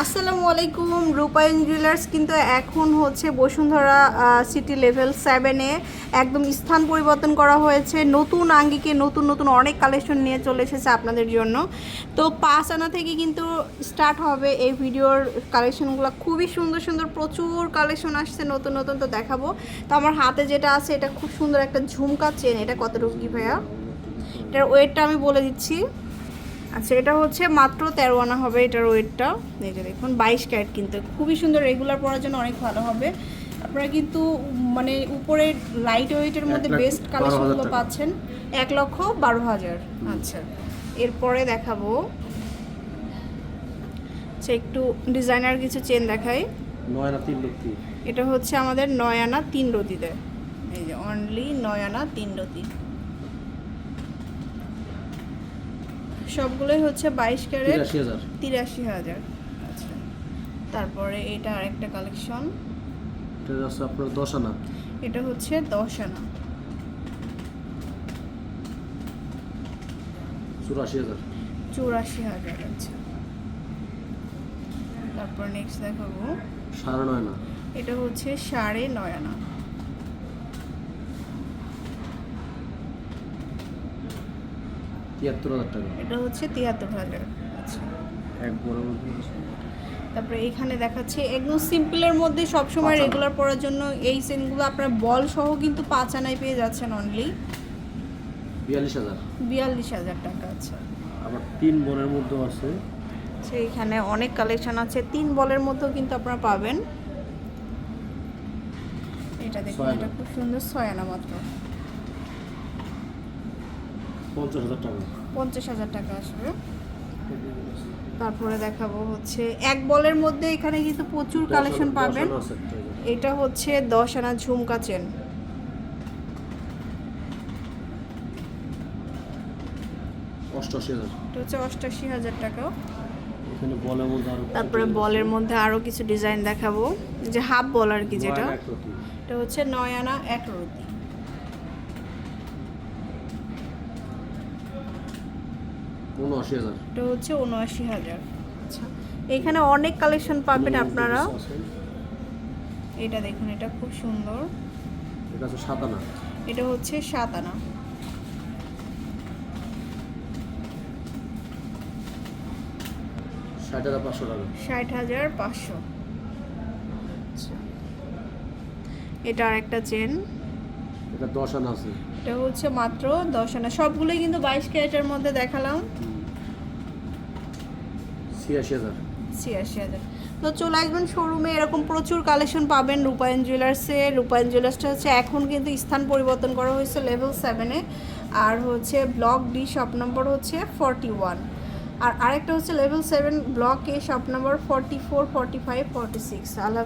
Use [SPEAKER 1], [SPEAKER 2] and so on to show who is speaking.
[SPEAKER 1] আসসালামু আলাইকুম, রূপায়ণ জুয়েলার্স কিন্তু এখন হচ্ছে বসুন্ধরা সিটি লেভেল সেভেনে একদম স্থান পরিবর্তন করা হয়েছে। নতুন আঙ্গিকে নতুন নতুন অনেক কালেকশন নিয়ে চলে এসেছে আপনাদের জন্য। তো পাঁচ আনা থেকে কিন্তু স্টার্ট হবে এই ভিডিওর কালেকশনগুলো খুবই সুন্দর সুন্দর প্রচুর কালেকশন আসছে নতুন নতুন তো দেখাবো। তো আমার হাতে যেটা আছে, এটা খুব সুন্দর একটা ঝুমকা চেন এটা কতটুকু কি ভাইয়া? এটার ওয়েটটা আমি বলে দিচ্ছি। আচ্ছা এটা হচ্ছে মাত্র তেরো আনা হবে এটার ওয়েটটা। এই যে দেখুন বাইশ ক্যারেট কিন্তু। খুবই সুন্দর রেগুলার পরার জন্য অনেক ভালো হবে। আপনারা কিন্তু মানে উপরে লাইট ওয়েটের মধ্যে বেস্ট কালেকশনগুলো পাচ্ছেন। এক লক্ষ বারো হাজার। আচ্ছা এরপরে দেখাবো। আচ্ছা একটু ডিজাইনার কিছু চেন দেখাই। এটা হচ্ছে আমাদের নয় আনা তিন রতিতে এই যে অনলি নয় আনা তিন রতি। সবগুলোই হচ্ছে বাইশ ক্যারেট
[SPEAKER 2] তিরাশি হাজার।
[SPEAKER 1] আচ্ছা। তারপরে এটা আরেকটা কালেকশন
[SPEAKER 2] এটা আপনার দশ আনা
[SPEAKER 1] এটা হচ্ছে দশ আনা
[SPEAKER 2] চুরাশি হাজার।
[SPEAKER 1] চুরাশি হাজার আচ্ছা। তারপর নেক্সট দেখাবো।
[SPEAKER 2] সাড়ে নয় না।
[SPEAKER 1] এটা হচ্ছে সাড়ে নয় আনা।
[SPEAKER 2] তিয়াত্তর হাজার টাকা।
[SPEAKER 1] এটা হচ্ছে তিয়াত্তর হাজার। আচ্ছা।
[SPEAKER 2] এক বড়
[SPEAKER 1] তারপরে এখানে দেখাচ্ছে একদম সিম্পলের মধ্যে সবসময় রেগুলার পরার জন্য এই সেনগুলো আপনার বল সহ কিন্তু পাঁচ আনায় পেয়ে যাচ্ছেন অনলি
[SPEAKER 2] বিয়াল্লিশ হাজার।
[SPEAKER 1] বিয়াল্লিশ হাজার টাকা আচ্ছা।
[SPEAKER 2] আবার তিন বনের মধ্যেও আছে।
[SPEAKER 1] সেইখানে অনেক কালেকশন আছে তিন বলের মধ্যেও কিন্তু আপনারা পাবেন। এটা দেখুন এটা খুব সুন্দর ছয় আনা মাত্র।
[SPEAKER 2] পঞ্চাশ হাজার টাকা।
[SPEAKER 1] পঞ্চাশ হাজার টাকা আসবে। তারপরে দেখাবো হচ্ছে এক বলের মধ্যে এখানে কিন্তু প্রচুর কালেকশন পাবেন। এটা হচ্ছে দশ আনা ঝুমকা চেন।
[SPEAKER 2] অষ্টআশি হাজার।
[SPEAKER 1] টাকা
[SPEAKER 2] বলের মধ্যে আরও
[SPEAKER 1] তারপরে বলের মধ্যে আরও কিছু ডিজাইন দেখাবো। যে হাফ বল আর কি যেটা। এটা হচ্ছে নয় আনা এক রতি
[SPEAKER 2] উনআশি হাজার
[SPEAKER 1] এটা হচ্ছে উনআশি হাজার। আচ্ছা এখানে অনেক কালেকশন পাবেন আপনারা। এটা দেখুন এটা খুব সুন্দর।
[SPEAKER 2] এটা আছে সাত আনা
[SPEAKER 1] এটা হচ্ছে সাত আনা
[SPEAKER 2] ষাট হাজার পাঁচশো টাকা।
[SPEAKER 1] ষাট হাজার পাঁচশো। আচ্ছা। এটা আর একটা চেন
[SPEAKER 2] এটা দশ আনা আছে।
[SPEAKER 1] এটা হচ্ছে মাত্র দশ আনা। সবগুলোই কিন্তু বাইশ ক্যারেটের মধ্যে দেখালাম।
[SPEAKER 2] ছিয়াশি হাজার।
[SPEAKER 1] ছিয়াশি হাজার। তো চলে আসবেন শোরুমে এরকম প্রচুর কালেকশন পাবেন রূপায়ণ জুয়েলার্সে রূপায়ণ জুয়েলার্সটা হচ্ছে এখন কিন্তু স্থান পরিবর্তন করা হয়েছে লেভেল সেভেনে আর হচ্ছে ব্লক ডি শপ নম্বর হচ্ছে ফর্টি ওয়ান আর আরেকটা হচ্ছে level seven block A shop number forty four forty five forty six Allah